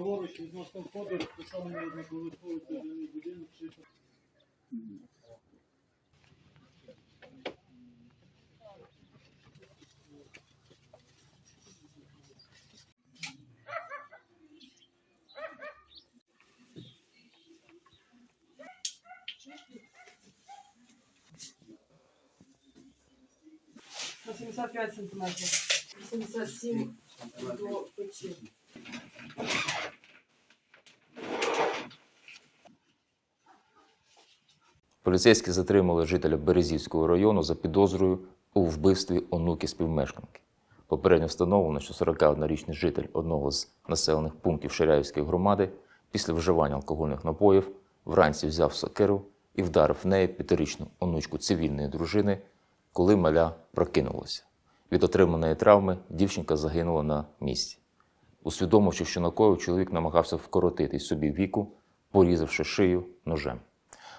праворуч відносно входу, то саме можна користуватися даний будинок чи. На 75 сантиметров. 77 Поліцейські затримали жителя Березівського району за підозрою у вбивстві онуки співмешканки. Попередньо встановлено, що 41-річний житель одного з населених пунктів Ширяївської громади після вживання алкогольних напоїв вранці взяв сокиру і вдарив в неї п'ятирічну онучку цивільної дружини, коли маля прокинулася. Від отриманої травми дівчинка загинула на місці. Усвідомивши, що накоїв, чоловік намагався вкоротити собі віку, порізавши шию ножем.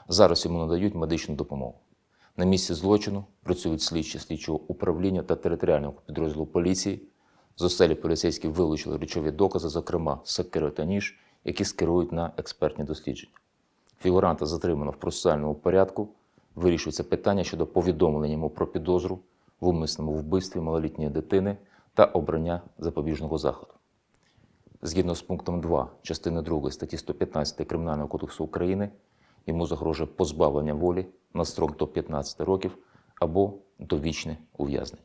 Зараз йому надають медичну допомогу. На місці злочину працюють слідчі слідчого управління та територіального підрозділу поліції. З оселі поліцейські вилучили речові докази, зокрема сокири та ніж, які скерують на експертні дослідження. Фігуранта затримано в процесуальному порядку. Вирішується питання щодо повідомлення йому про підозру в умисному вбивстві малолітньої дитини та обрання запобіжного заходу. Згідно з пунктом 2 частини 2 статті 115 Кримінального кодексу України, йому загрожує позбавлення волі на строк до 15 років або довічне ув'язнення.